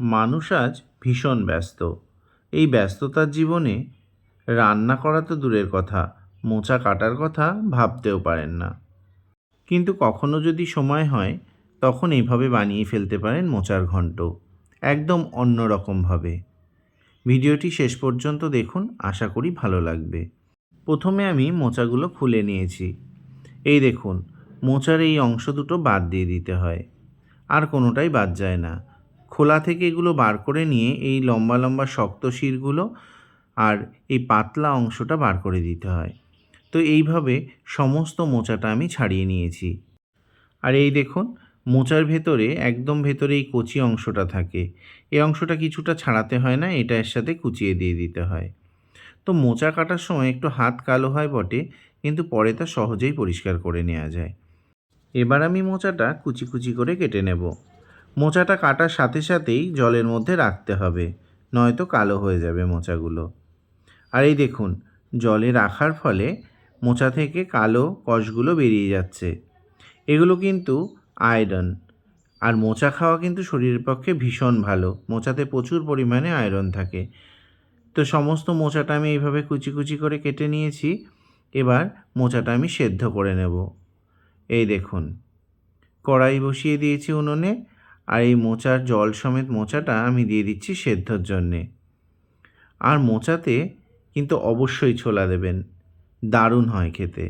মানুষ আজ ভীষণ ব্যস্ত। এই ব্যস্ততার জীবনে রান্না করা তো দূরের কথা, মোচা কাটার কথা ভাবতেও পারেন না। কিন্তু কখনো যদি সময় হয়, তখন এইভাবে বানিয়ে ফেলতে পারেন মোচার ঘন্ট একদম অন্য রকমভাবে ভিডিওটি শেষ পর্যন্ত দেখুন, আশা করি ভালো লাগবে। প্রথমে আমি মোচাগুলো খুলে নিয়েছি। এই দেখুন, মোচার এই অংশ দুটো বাদ দিয়ে দিতে হয়। আর কোনোটাই বাদ যায় না। খোলা থেকে এগুলো বার করে নিয়ে এই লম্বা লম্বা শক্ত শিরগুলো আর এই পাতলা অংশটা বার করে দিতে হয়। তো এইভাবে সমস্ত মোচাটা আমি ছাড়িয়ে নিয়েছি। আর এই দেখুন, মোচার ভেতরে, একদম ভেতরে এই কচি অংশটা থাকে। এই অংশটা কিছুটা ছাড়াতে হয় না, এটা এর সাথে কুচিয়ে দিয়ে দিতে হয়। তো মোচা কাটার সময় একটু হাত কালো হয় বটে, কিন্তু পরে তা সহজেই পরিষ্কার করে নেওয়া যায়। এবার আমি মোচাটা কুচি কুচি করে কেটে নেব। মোচাটা কাটার সাথে সাথেই জলের মধ্যে রাখতে হবে, নয়তো কালো হয়ে যাবে মোচাগুলো। আর এই দেখুন, জলে রাখার ফলে মোচা থেকে কালো কষগুলো বেরিয়ে যাচ্ছে। এগুলো কিন্তু আয়রন। আর মোচা খাওয়া কিন্তু শরীরের পক্ষে ভীষণ ভালো। মোচাতে প্রচুর পরিমাণে আয়রন থাকে। তো সমস্ত মোচাটা আমি এইভাবে কুচি কুচি করে কেটে নিয়েছি। এবার মোচাটা আমি সেদ্ধ করে নেব। এই দেখুন, কড়াই বসিয়ে দিয়েছি উনুনে। আর এই মোচার জল সমেত মোচাটা আমি দিয়ে দিচ্ছি সেদ্ধর জন্যে। আর মোচাতে কিন্তু অবশ্যই ছোলা দেবেন, দারুণ হয় খেতে।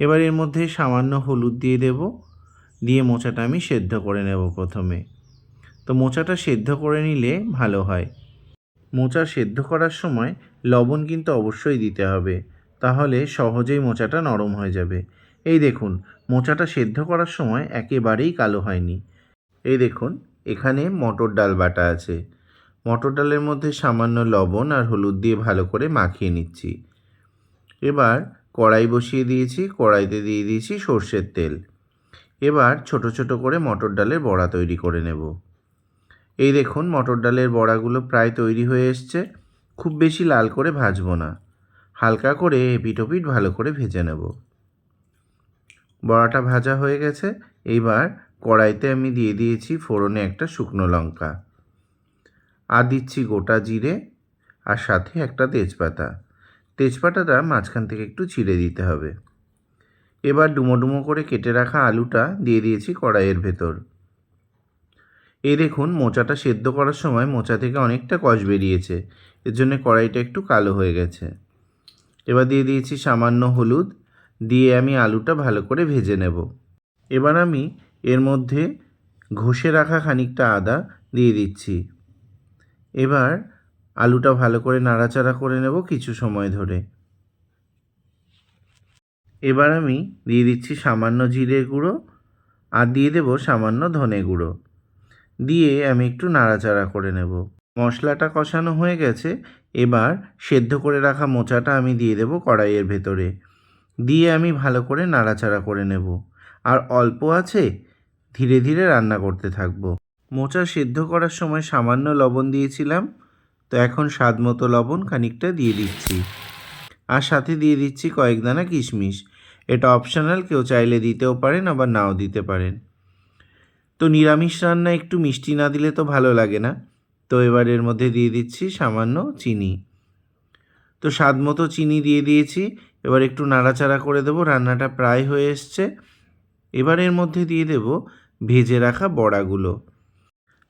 এবার এর মধ্যে সামান্য হলুদ দিয়ে দেব, দিয়ে মোচাটা আমি সেদ্ধ করে নেব প্রথমে। তো মোচাটা সেদ্ধ করে নিলে ভালো হয়। মোচা সেদ্ধ করার সময় লবণ কিন্তু অবশ্যই দিতে হবে, তাহলে সহজেই মোচাটা নরম হয়ে যাবে। এই দেখুন, মোচাটা সেদ্ধ করার সময় একেবারেই কালো হয়নি। এই দেখুন, এখানে মটর ডাল বাটা আছে। মটর ডালের মধ্যে সামান্য লবণ আর হলুদ দিয়ে ভালো করে মাখিয়ে নিচ্ছি। এবার কড়াই বসিয়ে দিয়েছি, কড়াইতে দিয়ে দিয়েছি সর্ষের তেল। এবার ছোট ছোট করে মটর ডালের বড়া তৈরি করে নেব। এই দেখুন, মটর ডালের বড়াগুলো প্রায় তৈরি হয়ে এসছে। খুব বেশি লাল করে ভাজবো না। হালকা করে এপিটোপিট ভালো করে ভেজে নেব। বড়াটা ভাজা হয়ে গেছে। এইবার কড়াইতে আমি দিয়ে দিয়েছি ফোড়নে একটা শুকনো লঙ্কা। আর দিচ্ছি গোটা জিরে আর সাথে একটা তেজপাতা। তেজপাতাটা মাঝখান থেকে একটু ছিঁড়ে দিতে হবে। এবার ডুমো ডুমো করে কেটে রাখা আলুটা দিয়ে দিয়েছি কড়াইয়ের ভেতর। এই দেখুন, মোচাটা সেদ্ধ করার সময় মোচা থেকে অনেকটা কষ বেরিয়েছে। এর জন্য কড়াইটা একটু কালো হয়ে গেছে। এবার দিয়ে দিয়েছি সামান্য হলুদ। দিয়ে আমি আলুটা ভালো করে ভেজে নেব। এবার আমি এর মধ্যে ঘষে রাখা খানিকটা আদা দিয়ে দিচ্ছি। এবার আলুটা ভালো করে নাড়াচাড়া করে নেব কিছু সময় ধরে। এবার আমি দিয়ে দিচ্ছি সামান্য জিরে গুঁড়ো আর দিয়ে দেবো সামান্য ধনে গুঁড়ো। দিয়ে আমি একটু নাড়াচাড়া করে নেব। মশলাটা কষানো হয়ে গেছে, এবার সেদ্ধ করে রাখা মোচাটা আমি দিয়ে দেবো কড়াইয়ের ভেতরে। দিয়ে আমি ভালো করে নাড়াচাড়া করে নেব। আর অল্প আছে ধীরে ধীরে রান্না করতে থাকব। মোচা সেদ্ধ করার সময় সামান্য লবণ দিয়েছিলাম। তো এখন স্বাদ মতো লবণ খানিকটা দিয়ে দিচ্ছি। আর সাথে দিয়ে দিচ্ছি কয়েক দানা কিশমিশ। এটা অপশনাল, কেউ চাইলে দিতেও পারেন, আবার নাও দিতে পারেন। তো নিরামিষ রান্না একটু মিষ্টি না দিলে তো ভালো লাগে না। তো এবার এর মধ্যে দিয়ে দিচ্ছি সামান্য চিনি। তো স্বাদ মতো চিনি দিয়ে দিয়েছি। এবার একটু নাড়াচাড়া করে দেবো। রান্নাটা প্রায় হয়ে এসছে। এবার এর মধ্যে দিয়ে দেব ভেজে রাখা বড়াগুলো।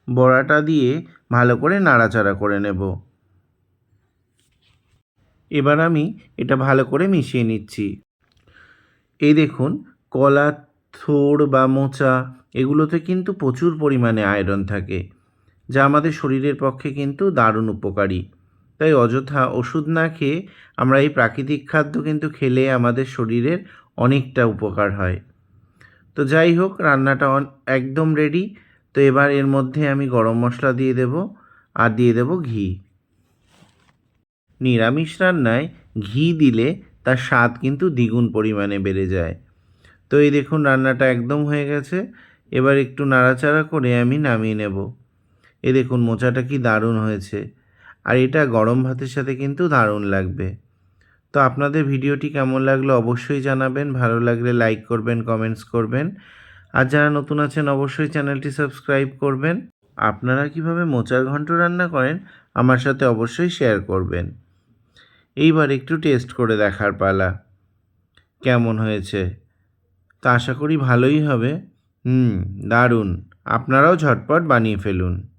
বড়াটা দিয়ে ভালো করে নাড়াচাড়া করে নেব। এবার আমি এটা ভালো করে মিশিয়ে নিচ্ছি। এই দেখুন, কলা, থোড় বা মোচা এগুলোতে কিন্তু প্রচুর পরিমাণে আয়রন থাকে, যা আমাদের শরীরের পক্ষে কিন্তু দারুণ উপকারী। তাই অযথা ওষুধ না খেয়ে আমরা এই প্রাকৃতিক খাদ্য কিন্তু খেলে আমাদের শরীরের অনেকটা উপকার হয়। তো যাই হোক, রান্নাটা একদম রেডি তো এবার এর মধ্যে আমি গরম মশলা দিয়ে দেব আর দিয়ে দেব ঘি। নিরামিষ রান্নায় ঘি দিলে তার স্বাদ কিন্তু দ্বিগুণ পরিমাণে বেড়ে যায়। তো এই দেখুন, রান্নাটা একদম হয়ে গেছে। এবার একটু নাড়াচাড়া করে আমি নামিয়ে নেব। এ দেখুন, মোচাটা কি দারুণ হয়েছে। আর এটা গরম ভাতের সাথে কিন্তু দারুণ লাগবে। তো আপনাদের ভিডিওটি কেমন লাগল অবশ্যই জানাবেন। ভালো লাগলে লাইক করবেন কমেন্টস করবেন। আর যারা নতুন আছেন অবশ্যই চ্যানেলটি সাবস্ক্রাইব করবেন। আপনারা কীভাবে মোচার ঘন্ট রান্না করেন আমার সাথে অবশ্যই শেয়ার করবেন। এইবার একটু টেস্ট করে দেখার পালা। কেমন হয়েছে? তা আশা করি ভালোই হবে। হুম, দারুণ। আপনারাও ঝটপট বানিয়ে ফেলুন।